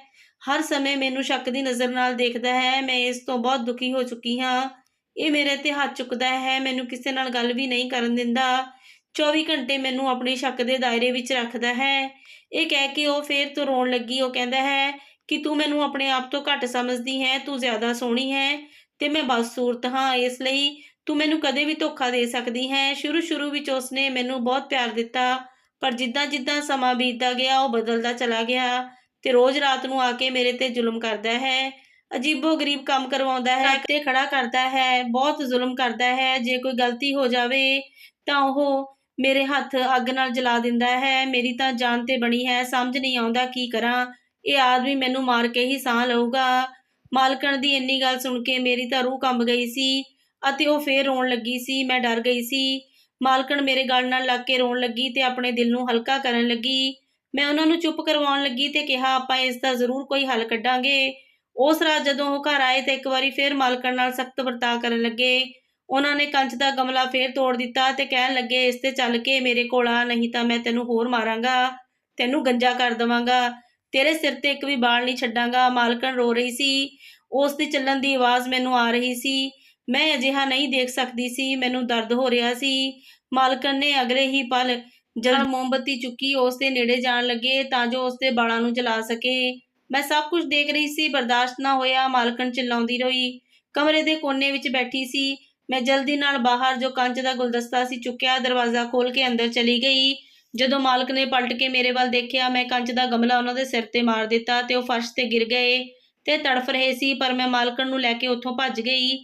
ਹਰ ਸਮੇਂ ਮੈਨੂੰ ਸ਼ੱਕ ਦੀ ਨਜ਼ਰ ਨਾਲ ਦੇਖਦਾ ਹੈ। ਮੈਂ ਇਸ ਤੋਂ ਬਹੁਤ ਦੁਖੀ ਹੋ ਚੁੱਕੀ ਹਾਂ। ਇਹ ਮੇਰੇ ਤੇ ਹੱਥ ਚੁੱਕਦਾ ਹੈ। ਮੈਨੂੰ ਕਿਸੇ ਨਾਲ ਗੱਲ ਵੀ ਨਹੀਂ ਕਰਨ ਦਿੰਦਾ। 24 ਘੰਟੇ ਮੈਨੂੰ ਆਪਣੇ ਸ਼ੱਕ ਦੇ ਦਾਇਰੇ ਵਿੱਚ ਰੱਖਦਾ ਹੈ। ਇਹ ਕਹਿ ਕੇ ਉਹ ਫੇਰ ਤੋਂ ਰੋਣ ਲੱਗੀ। ਉਹ ਕਹਿੰਦਾ ਹੈ ਕਿ ਤੂੰ ਮੈਨੂੰ ਆਪਣੇ ਆਪ ਤੋਂ ਘੱਟ ਸਮਝਦੀ ਹੈ। ਤੂੰ ਜ਼ਿਆਦਾ ਸੋਹਣੀ ਹੈ ਤੇ ਮੈਂ ਬਦਸੂਰਤ ਹਾਂ। ਇਸ ਲਈ ਤੂੰ ਮੈਨੂੰ ਕਦੇ ਵੀ ਧੋਖਾ ਦੇ ਸਕਦੀ ਹੈ। ਸ਼ੁਰੂ ਸ਼ੁਰੂ ਵਿੱਚ ਉਸਨੇ ਮੈਨੂੰ ਬਹੁਤ ਪਿਆਰ ਦਿੱਤਾ। ਪਰ ਜਿੱਦਾਂ ਜਿੱਦਾਂ ਸਮਾਂ ਬੀਤਦਾ ਗਿਆ, ਉਹ ਬਦਲਦਾ ਚਲਾ ਗਿਆ ਤੇ ਰੋਜ਼ ਰਾਤ ਨੂੰ ਆ ਕੇ ਮੇਰੇ ਤੇ ਜ਼ੁਲਮ ਕਰਦਾ ਹੈ। ਅਜੀਬੋ ਗਰੀਬ ਕੰਮ ਕਰਵਾਉਂਦਾ ਹੈ, ਤੇ ਖੜਾ ਕਰਦਾ ਹੈ, ਬਹੁਤ ਜ਼ੁਲਮ ਕਰਦਾ ਹੈ। ਜੇ ਕੋਈ ਗਲਤੀ ਹੋ ਜਾਵੇ ਤਾਂ ਉਹ ਮੇਰੇ ਹੱਥ ਅੱਗ ਨਾਲ ਜਲਾ ਦਿੰਦਾ ਹੈ। ਮੇਰੀ ਤਾਂ ਜਾਨ ਤੇ ਬਣੀ ਹੈ, ਸਮਝ ਨਹੀਂ ਆਉਂਦਾ ਕੀ ਕਰਾਂ। ਇਹ ਆਦਮੀ ਮੈਨੂੰ ਮਾਰ ਕੇ ਹੀ ਸਾਹ ਲਊਗਾ। ਮਾਲਕਣ ਦੀ ਇੰਨੀ ਗੱਲ ਸੁਣ ਕੇ ਮੇਰੀ ਤਾਂ ਰੂਹ ਕੰਬ ਗਈ ਸੀ ਅਤੇ ਉਹ ਫੇਰ ਰੋਣ ਲੱਗੀ ਸੀ, ਮੈਂ ਡਰ ਗਈ ਸੀ। ਮਾਲਕਣ ਮੇਰੇ ਗਲ ਨਾਲ ਲੱਗ ਕੇ ਰੋਣ ਲੱਗੀ ਤੇ ਆਪਣੇ ਦਿਲ ਨੂੰ ਹਲਕਾ ਕਰਨ ਲੱਗੀ। ਮੈਂ ਉਹਨਾਂ ਨੂੰ ਚੁੱਪ ਕਰਵਾਉਣ ਲੱਗੀ ਤੇ ਕਿਹਾ, ਆਪਾਂ ਇਸ ਦਾ ਜ਼ਰੂਰ ਕੋਈ ਹੱਲ ਕੱਢਾਂਗੇ। ਉਸ ਰਾਤ ਜਦੋਂ ਉਹ ਘਰ ਆਏ ਤੇ ਇੱਕ ਵਾਰੀ ਫੇਰ ਮਾਲਕਣ ਨਾਲ ਸਖਤ ਵਰਤਾਅ ਕਰਨ ਲੱਗੇ। ਉਹਨਾਂ ਨੇ ਕੰਚ ਦਾ ਗਮਲਾ ਫੇਰ ਤੋੜ ਦਿੱਤਾ ਤੇ ਕਹਿਣ ਲੱਗੇ, ਇਸ ਤੇ ਚੱਲ ਕੇ ਮੇਰੇ ਕੋਲ ਆ, ਨਹੀਂ ਤਾਂ ਮੈਂ ਤੈਨੂੰ ਹੋਰ ਮਾਰਾਂਗਾ। ਤੈਨੂੰ ਗੰਜਾ ਕਰ ਦਵਾਂਗਾ। ਤੇਰੇ ਸਿਰ ਤੇ ਇੱਕ ਵੀ ਬਾਲ ਨਹੀਂ ਛੱਡਾਂਗਾ। ਮਾਲਕਣ ਰੋ ਰਹੀ ਸੀ। ਉਸ ਦੀ ਚੱਲਣ ਦੀ ਆਵਾਜ਼ ਮੈਨੂੰ ਆ ਰਹੀ ਸੀ। ਮੈਂ ਅਜਿਹਾ ਨਹੀਂ ਦੇਖ ਸਕਦੀ ਸੀ, ਮੈਨੂੰ ਦਰਦ ਹੋ ਰਿਹਾ ਸੀ। ਮਾਲਕਣ ਨੇ ਅਗਲੇ ਹੀ ਪਲ ਜਲ ਮੋਮਬੱਤੀ ਚੁੱਕੀ, ਉਸ ਦੇ ਨੇੜੇ ਜਾਣ ਲੱਗੇ ਤਾਂ ਜੋ ਉਸ ਦੇ ਬਾਲਾਂ ਨੂੰ ਜਲਾ ਸਕੇ। ਮੈਂ ਸਭ ਕੁਝ ਦੇਖ ਰਹੀ ਸੀ, ਬਰਦਾਸ਼ਤ ਨਾ ਹੋਇਆ ਮਾਲਕਣ ਚਿল্ਲਾਉਂਦੀ ਰਹੀ। ਕਮਰੇ ਦੇ ਕੋਨੇ ਵਿੱਚ ਬੈਠੀ ਸੀ। ਮੈਂ ਜਲਦੀ ਨਾਲ ਬਾਹਰ ਜੋ ਕੰਚ ਦਾ ਗੁਲਦਸਤਾ ਸੀ ਚੁੱਕਿਆ, ਦਰਵਾਜ਼ਾ ਖੋਲ ਕੇ ਅੰਦਰ ਚਲੀ ਗਈ। ਜਦੋਂ ਮਾਲਕ ਨੇ ਪਲਟ ਕੇ ਮੇਰੇ ਵੱਲ ਦੇਖਿਆ, ਮੈਂ ਕੰਚ ਦਾ ਗਮਲਾ ਉਹਨਾਂ ਦੇ ਸਿਰ ਤੇ ਮਾਰ ਦਿੱਤਾ ਤੇ ਉਹ ਫਰਸ਼ ਤੇ ਗਿਰ ਗਏ ਤੇ ਤੜਫ ਰਹੇ ਸੀ, ਪਰ ਮੈਂ ਮਾਲਕਣ ਨੂੰ ਲੈ ਕੇ ਉੱਥੋਂ ਭੱਜ ਗਈ।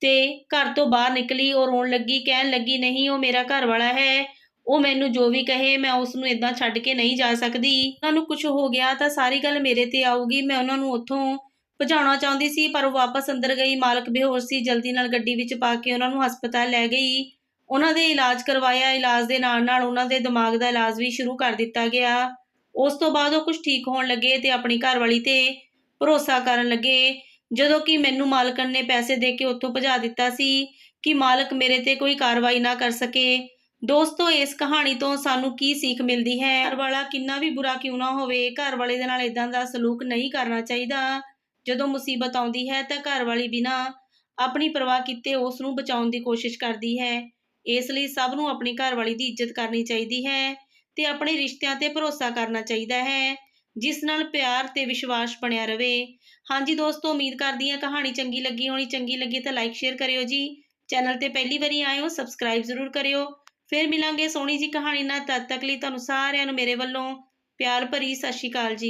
ਤੇ ਘਰ ਤੋਂ ਬਾਹਰ ਨਿਕਲੀ, ਉਹ ਰੋਣ ਲੱਗੀ, ਕਹਿਣ ਲੱਗੀ, ਨਹੀਂ, ਉਹ ਮੇਰਾ ਘਰ ਵਾਲਾ ਹੈ। ਉਹ ਮੈਨੂੰ ਜੋ ਵੀ ਕਹੇ, ਮੈਂ ਉਸ ਨੂੰ ਇਦਾਂ ਛੱਡ ਕੇ ਨਹੀਂ ਜਾ ਸਕਦੀ। ਉਹਨਾਂ ਨੂੰ ਕੁਝ ਹੋ ਗਿਆ ਤਾਂ ਸਾਰੀ ਗੱਲ ਮੇਰੇ ਤੇ ਆਊਗੀ। ਮੈਂ ਉਹਨਾਂ ਨੂੰ ਉੱਥੋਂ ਭਜਾਉਣਾ ਚਾਹੁੰਦੀ ਸੀ, ਪਰ ਉਹ ਵਾਪਸ ਅੰਦਰ ਗਈ। ਮਾਲਕ ਬੇਹੋਸ਼ ਸੀ, ਜਲਦੀ ਨਾਲ ਗੱਡੀ ਵਿੱਚ ਪਾ ਕੇ ਉਹਨਾਂ ਨੂੰ ਹਸਪਤਾਲ ਲੈ ਗਈ। ਉਹਨਾਂ ਦੇ ਇਲਾਜ ਕਰਵਾਇਆ। ਇਲਾਜ ਦੇ ਨਾਲ ਨਾਲ ਉਹਨਾਂ ਦੇ ਦਿਮਾਗ ਦਾ ਇਲਾਜ ਵੀ ਸ਼ੁਰੂ ਕਰ ਦਿੱਤਾ ਗਿਆ। ਉਸ ਤੋਂ ਬਾਅਦ ਉਹ ਕੁਝ ਠੀਕ ਹੋਣ ਲੱਗੇ ਤੇ ਆਪਣੀ ਘਰਵਾਲੀ ਤੇ ਭਰੋਸਾ ਕਰਨ ਲੱਗੇ। ਜਦੋਂ ਕਿ ਮੈਨੂੰ ਮਾਲਕਨ ਨੇ ਪੈਸੇ ਦੇ ਕੇ ਉੱਥੋਂ ਭਜਾ ਦਿੱਤਾ ਸੀ ਕਿ ਮਾਲਕ ਮੇਰੇ ਤੇ ਕੋਈ ਕਾਰਵਾਈ ਨਾ ਕਰ ਸਕੇ। ਦੋਸਤੋ, ਇਸ ਕਹਾਣੀ ਤੋਂ ਸਾਨੂੰ ਕੀ ਸੀਖ ਮਿਲਦੀ ਹੈ? ਘਰ ਵਾਲਾ ਕਿੰਨਾ ਵੀ ਬੁਰਾ ਕਿਉਂ ਨਾ ਹੋਵੇ, ਘਰ ਵਾਲੇ ਦੇ ਨਾਲ ਇਦਾਂ ਦਾ ਸਲੂਕ ਨਹੀਂ ਕਰਨਾ ਚਾਹੀਦਾ। ਜਦੋਂ ਮੁਸੀਬਤ ਆਉਂਦੀ ਹੈ ਤਾਂ ਘਰ ਵਾਲੀ ਬਿਨਾ ਆਪਣੀ ਪਰਵਾਹ ਕੀਤੇ ਉਸ ਨੂੰ ਬਚਾਉਣ ਦੀ ਕੋਸ਼ਿਸ਼ ਕਰਦੀ ਹੈ। ਇਸ ਲਈ ਸਭ ਨੂੰ ਆਪਣੀ ਘਰ ਵਾਲੀ ਦੀ ਇੱਜ਼ਤ ਕਰਨੀ ਚਾਹੀਦੀ ਹੈ ਤੇ ਆਪਣੇ ਰਿਸ਼ਤਿਆਂ ਤੇ ਭਰੋਸਾ ਕਰਨਾ ਚਾਹੀਦਾ ਹੈ। ਜਿਸ ਨਾਲ ਪਿਆਰ ਤੇ ਵਿਸ਼ਵਾਸ ਬਣਿਆ ਰਵੇ। ਹਾਂਜੀ ਦੋਸਤੋ, ਉਮੀਦ ਕਰਦੀ ਹਾਂ ਕਹਾਣੀ ਚੰਗੀ ਲੱਗੀ ਹੋਣੀ। ਚੰਗੀ ਲੱਗੀ ਤਾਂ ਲਾਈਕ ਸ਼ੇਅਰ ਕਰਿਓ ਜੀ। ਚੈਨਲ ਤੇ ਪਹਿਲੀ ਵਾਰੀ ਆਏ ਹੋ ਸਬਸਕ੍ਰਾਈਬ ਜ਼ਰੂਰ ਕਰਿਓ। ਫਿਰ ਮਿਲਾਂਗੇ ਸੋਹਣੀ ਜੀ ਕਹਾਣੀ ਨਾਲ। ਤਦ ਤੱਕ ਲਈ ਤੁਹਾਨੂੰ ਸਾਰਿਆਂ ਨੂੰ ਮੇਰੇ ਵੱਲੋਂ ਪਿਆਰ ਭਰੀ ਸਤਿ ਸ਼੍ਰੀ ਅਕਾਲ ਜੀ।